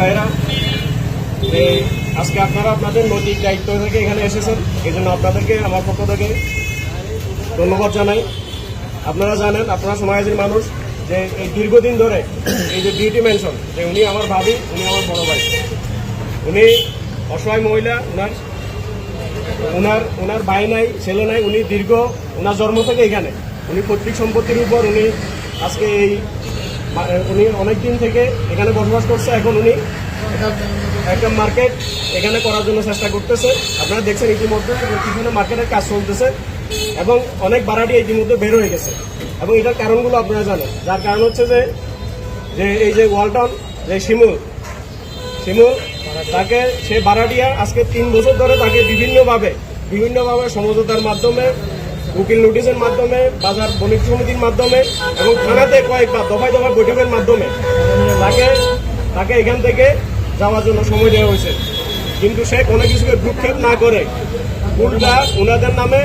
ভাইরা আজকে আপনারা আপনাদের নৈতিক দায়িত্ব থেকে এখানে এসেছেন এই জন্য আপনাদেরকে আমার পক্ষ থেকে ধন্যবাদ জানাই। আপনারা জানেন, আপনারা সমাজের মানুষ, যে এই দীর্ঘদিন ধরে এই যে বিউটি মেনশন যে উনি আমার ভাবি, উনি আমার বড় ভাই। উনি অসহায় মহিলা ওনার ওনার ওনার ভাই নাই, ছেলে নাই, উনি দীর্ঘ ওনার জন্ম থেকে এখানে। উনি পৈতৃক সম্পত্তির উপর উনি আজকে এই উনি অনেক দিন থেকে এখানে বসবাস করছে, এখন উনি একটা- মার্কেট এখানে করার জন্য চেষ্টা করতেছে। আপনারা দেখছেন ইতিমধ্যে পিছনে মার্কেটের কাজ চলতেছে এবং অনেক ভাড়াটি ইতিমধ্যে বের হয়ে গেছে। এবং এটার কারণগুলো আপনারা জানেন। যার কারণ হচ্ছে যে যে এই যে ওয়ালটন, যে শিমুল শিমু, তাকে সে ভাড়াটিয়া আজকে তিন বছর ধরে তাকে বিভিন্নভাবে বিভিন্নভাবে সমঝোতার মাধ্যমে উকিল নোটিশের মাধ্যমে, বাজার বণিক সমিতির মাধ্যমে এবং থানাতে কয়েকবার দফায় দফায় বৈঠকের মাধ্যমে তাকে তাকে এখান থেকে যাওয়ার জন্য সময় দেওয়া হয়েছে। কিন্তু সে কোনো কিছুকে ভ্রুক্ষেপ না করে উল্টা ওনাদের নামে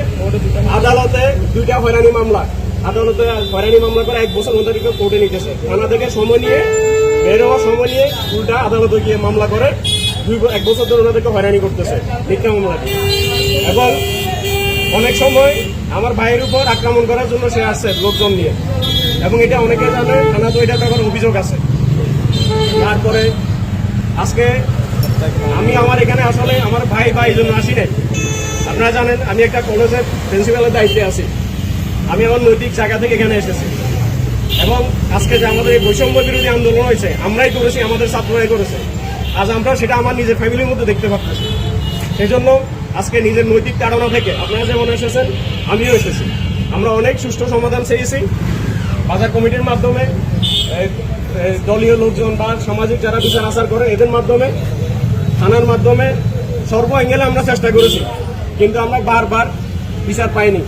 আদালতে দুইটা হয়রানি মামলা, আদালতে হয়রানি মামলা করে এক বছর ওনাদেরকে কোর্টে নিতেছে থানা থেকে সময় নিয়ে, বের হওয়ার সময় নিয়ে উল্টা আদালতে গিয়ে মামলা করে দুই এক বছর ধরে ওনাদেরকে হয়রানি করতেছে। মিথ্যা মামলা। এবং অনেক সময় আমার ভাইয়ের উপর আক্রমণ করার জন্য সে আসছে লোকজন নিয়ে। এবং এটা অনেকে জানে, থানা তো এটা ব্যাপারে অভিযোগ আছে। তারপরে আজকে আমি আমার এখানে আসলে আমার ভাই ভাই জন্য আসি নাই। আপনারা জানেন, আমি একটা কলেজের প্রিন্সিপালের দায়িত্বে আছি। আমি আমার নৈতিক জায়গা থেকে এখানে এসেছি। এবং আজকে যে আমাদের এই বৈষম্য বিরোধী আন্দোলন হয়েছে, আমরাই করেছি, আমাদের ছাত্ররাই করেছে। আজ আমরা সেটা আমার নিজের ফ্যামিলির মধ্যে দেখতে পাচ্ছি। সেই জন্য আজকে নিজের নৈতিক তাড়না থেকে। আপনারা যেমন এসেছেন, আমিও এসেছি। আমরা অনেক সুষ্ঠু সমাধান চেয়েছি। বাজার কমিটির মাধ্যমে দলীয় লোকজন বা সামাজিক যারা বিচার আচার করে, এদের মাধ্যমে, থানার মাধ্যমে সর্ব অ্যাঙ্গেলে আমরা চেষ্টা করেছি। কিন্তু আমরা বারবার বিচার পাইনি।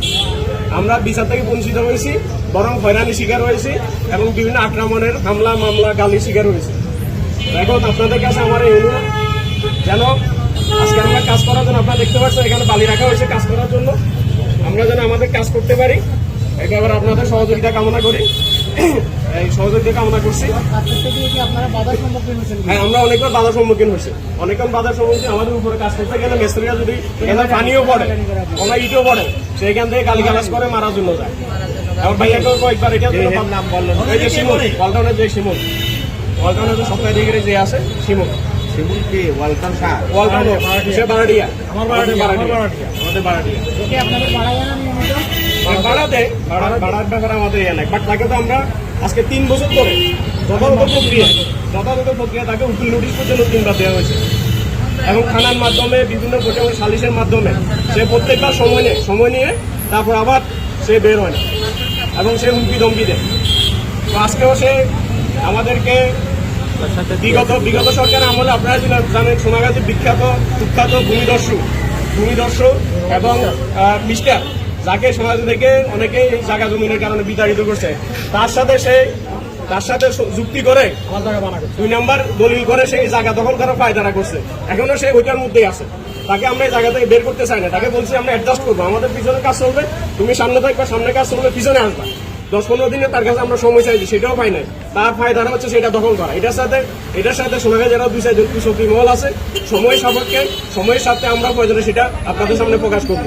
আমরা বিচার থেকে বঞ্চিত হয়েছি, বরং হয়রানি শিকার হয়েছি এবং বিভিন্ন আক্রমণের হামলা, মামলা গালি শিকার হয়েছি। এখন আপনাদের কাছে আমার এই অনুরোধ, যেন কাজ করার জন্য আপনারা দেখতে পাচ্ছেন এখানে বালি রাখা হয়েছে কাজ করার জন্য। আমরা যেন আমাদের কাজ করতে পারি। একেবারে আপনাদের সহযোগিতা কামনা করি। এই সহযোগিতা কামনা করছি। হ্যাঁ আমরা অনেকবার বাধার সম্মুখীন হয়েছে। অনেকবার বাধার সম্মুখীন আমাদের উপরে কাজ করতে গেলে মিস্ত্রিরা যদি এখানে পানিও পড়ে ইটও পড়ে সেইখান থেকে করে মারার জন্য যায়। আমার ভাইয়াকেও কয়েকবার এটা নাম বললেন। যে শিমুল ওয়ালটনের যে শিমুল। ওয়ালটনের যে সপ্তাহে দিকে যে আছে শিমুল। শিমুল কি ওয়ালটন সার ওয়ালটন সে বারাডিয়া। আমার বারাডিয়া। আমাদের বারাডিয়া। ওকে আপনাদের ভাড়া জানান নিয়মিত আর ভাড়াতে ভাড়া ভাড়ার ব্যাপারে আমাদের ইয়ে বাট তাকে তো আমরা আজকে তিন বছর ধরে যথাযথ প্রক্রিয়া যথাযথ প্রক্রিয়া তাকে উকিল নোটিশ পর্যন্ত তিনবার দেওয়া হয়েছে। এবং থানার মাধ্যমে বিভিন্ন প্রচার সালিশের মাধ্যমে সে প্রত্যেকবার সময় নেয় সময় নিয়ে তারপর আবার সে বের হয় না। এবং সে হুমকি ধমকি দেয়। তো আজকেও সে আমাদেরকে বিগত বিগত সরকার আমলে আপনারা জানেন- সোনাগাছি বিখ্যাত কুখ্যাত ভূমিদস্যু ভূমিদস্যু এবং মিস্টার যাকে সমাজ থেকে অনেকে এই জায়গা জমিনের কারণে বিতাড়িত করছে। তার সাথে সে তার সাথে যুক্তি করে দুই নাম্বার দলিল করে সেই জায়গা দখল করার ফায়দারা করছে। এখনও সে ওইটার মধ্যেই আছে। তাকে আমরা এই জায়গা থেকে বের করতে চাই না। তাকে বলছি আমরা অ্যাডজাস্ট করব। আমাদের পিছনে কাজ চলবে। তুমি সামনে থাকবে সামনে কাজ চলবে পিছনে আসবা। দশ পনেরো দিনে তার কাছে আমরা সময় চাইছি, সেটাও পাই নাই। তার ফায়দাটা হচ্ছে সেটা দখল করা। এটার সাথে এটার সাথে যায় যারা দুই চারজন কৃষক মহল আছে। সময় সাপেক্ষে সময়ের সাথে আমরা প্রয়োজনে সেটা আপনাদের সামনে প্রকাশ করব।